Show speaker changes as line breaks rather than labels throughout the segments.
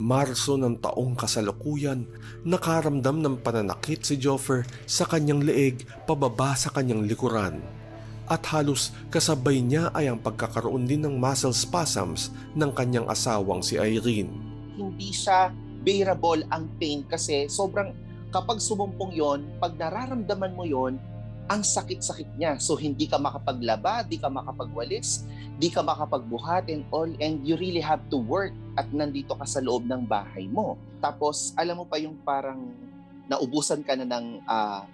Marso ng taong kasalukuyan, nakaramdam ng pananakit si Joffer sa kanyang leeg pababa sa kanyang likuran. At halos kasabay niya ay ang pagkakaroon din ng muscle spasms ng kanyang asawang si Irene.
hindi siya bearable ang pain kasi sobrang kapag sumumpong yon, pag nararamdaman mo yon, ang sakit-sakit niya. So hindi ka makapaglaba, di ka makapagwalis, di ka makapagbuhat and all and you really have to work at nandito ka sa loob ng bahay mo. Tapos alam mo pa yung parang naubusan ka na ng ah,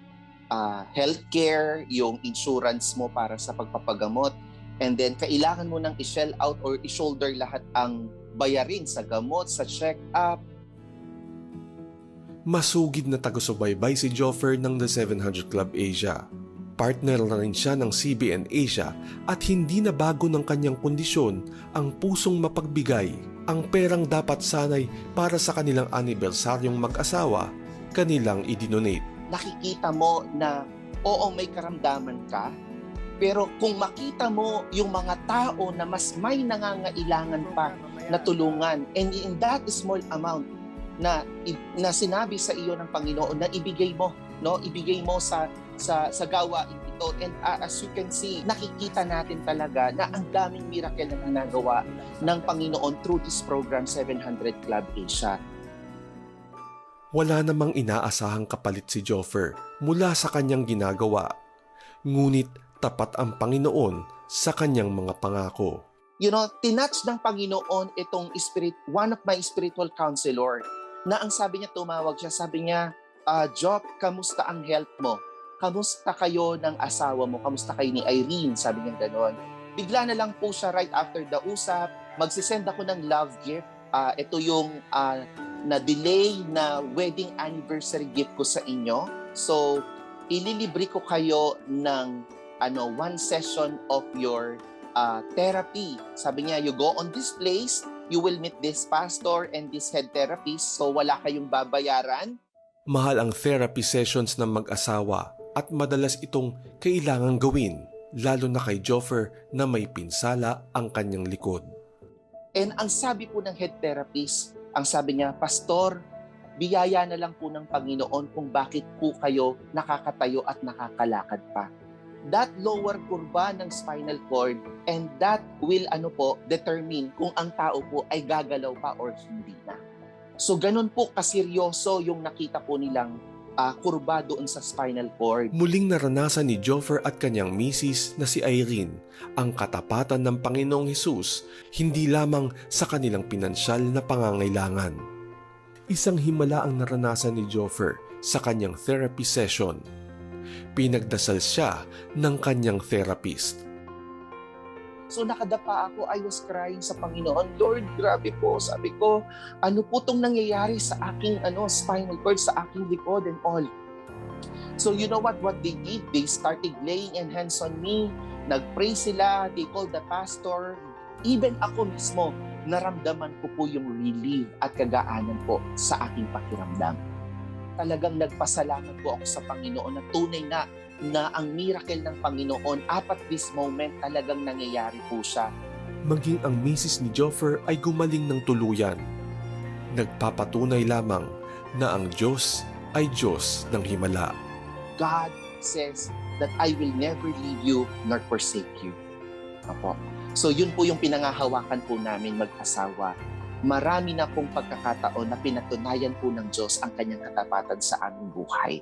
ah, healthcare, yung insurance mo para sa pagpapagamot and then kailangan mo nang i-shell out or i-shoulder lahat ang bayarin sa gamot, sa check-up.
Masugid na tagusubaybay si Joffer ng The 700 Club Asia. Partner na rin siya ng CBN Asia at hindi na bago ng kanyang kondisyon ang pusong mapagbigay. Ang perang dapat sanay para sa kanilang anibersaryong mag-asawa, kanilang idinonate.
Nakikita mo na oo may karamdaman ka, pero kung makita mo yung mga tao na mas may nangangailangan pa na tulungan and in that small amount na na sinabi sa iyo ng Panginoon na ibigay mo no ibigay mo sa sa sa gawain ito and uh, as you can see nakikita natin talaga na ang daming miracle na ginagawa ng Panginoon through this program 700 Club Asia
Wala namang inaasahang kapalit si Joffer mula sa kanyang ginagawa. Ngunit tapat ang Panginoon sa kanyang mga pangako.
you know, tinatch ng Panginoon itong spirit, one of my spiritual counselor, na ang sabi niya, tumawag siya, sabi niya, ah, Job, kamusta ang health mo? Kamusta kayo ng asawa mo? Kamusta kayo ni Irene? Sabi niya gano'n. Bigla na lang po siya right after the usap, magsisend ako ng love gift. Ah, ito yung ah, na-delay na wedding anniversary gift ko sa inyo. So, ililibre ko kayo ng ano one session of your uh, therapy. Sabi niya, you go on this place, you will meet this pastor and this head therapist, so wala kayong babayaran.
Mahal ang therapy sessions ng mag-asawa at madalas itong kailangang gawin, lalo na kay Joffer na may pinsala ang kanyang likod.
And ang sabi po ng head therapist, ang sabi niya, Pastor, biyaya na lang po ng Panginoon kung bakit po kayo nakakatayo at nakakalakad pa. That lower kurba ng spinal cord and that will ano po determine kung ang tao po ay gagalaw pa or hindi na. So ganun po kaseryoso yung nakita po nilang ah, kurba doon sa spinal cord.
Muling naranasan ni Joffer at kanyang misis na si Irene ang katapatan ng Panginoong Hesus hindi lamang sa kanilang pinansyal na pangangailangan. Isang himala ang naranasan ni Joffer sa kanyang therapy session. Pinagdasal siya ng kanyang therapist.
So nakadapa ako, I was crying sa Panginoon, Lord, grabe po, sabi ko, ano po tong nangyayari sa aking ano, spinal cord, sa aking likod and all. So you know what, what they did? They started laying and hands on me, nagpray sila, they called the pastor. Even ako mismo, naramdaman ko po yung relief at kagaanan po sa aking pakiramdam. Talagang nagpasalamat po ako sa Panginoon na tunay na na ang miracle ng Panginoon up at this moment talagang nangyayari po siya.
Maging ang misis ni Joffer ay gumaling ng tuluyan. Nagpapatunay lamang na ang Diyos ay Diyos ng himala.
God says that I will never leave you nor forsake you. Apo. So yun po yung pinangahawakan po namin mag-asawa. Marami na pong pagkakataon na pinatunayan po ng Diyos ang kanyang katapatan sa aming buhay.